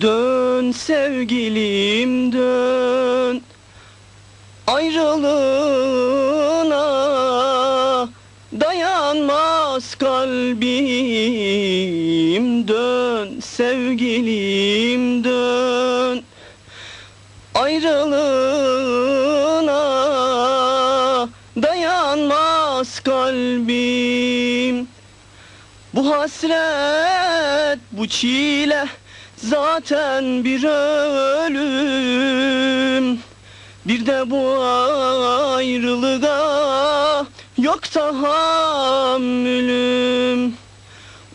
Dön sevgilim dön. Ayrılığına dayanmaz kalbim. Dön sevgilim dön. Ayrılığına dayanmaz kalbim. Bu hasret, bu çile zaten bir ölüm Bir de bu ayrılığa yok tahammülüm.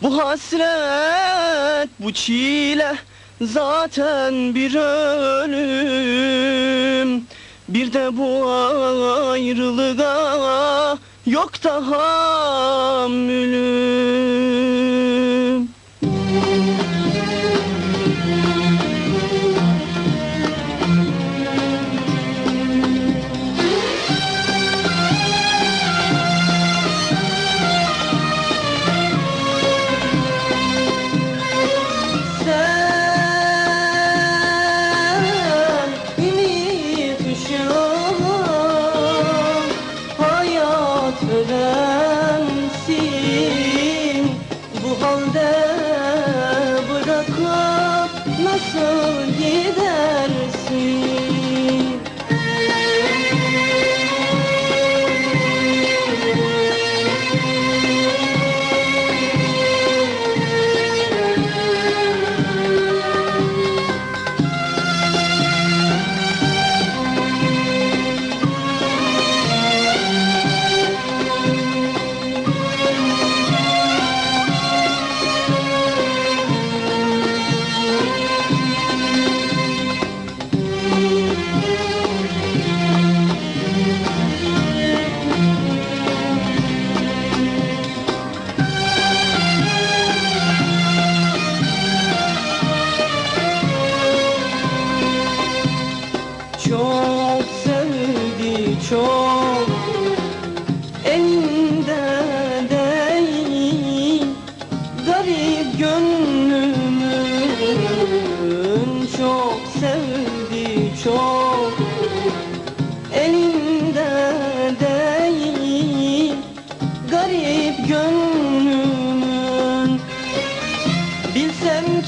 Bu hasret, bu çile zaten bir ölüm Bir de bu ayrılığa yok tahammülüm nasıl gidersin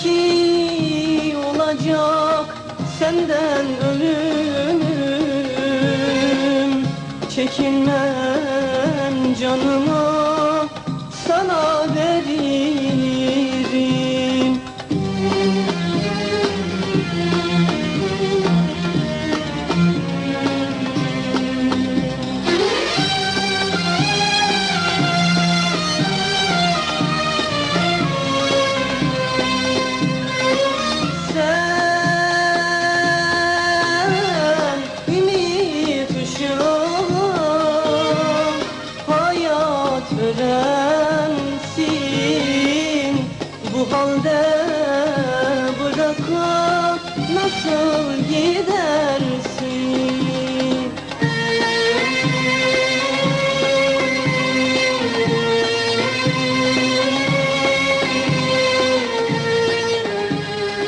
ki olacak senden ölüm Çekinmem canıma sana verir sevensin Bu halde bırakıp nasıl gidersin?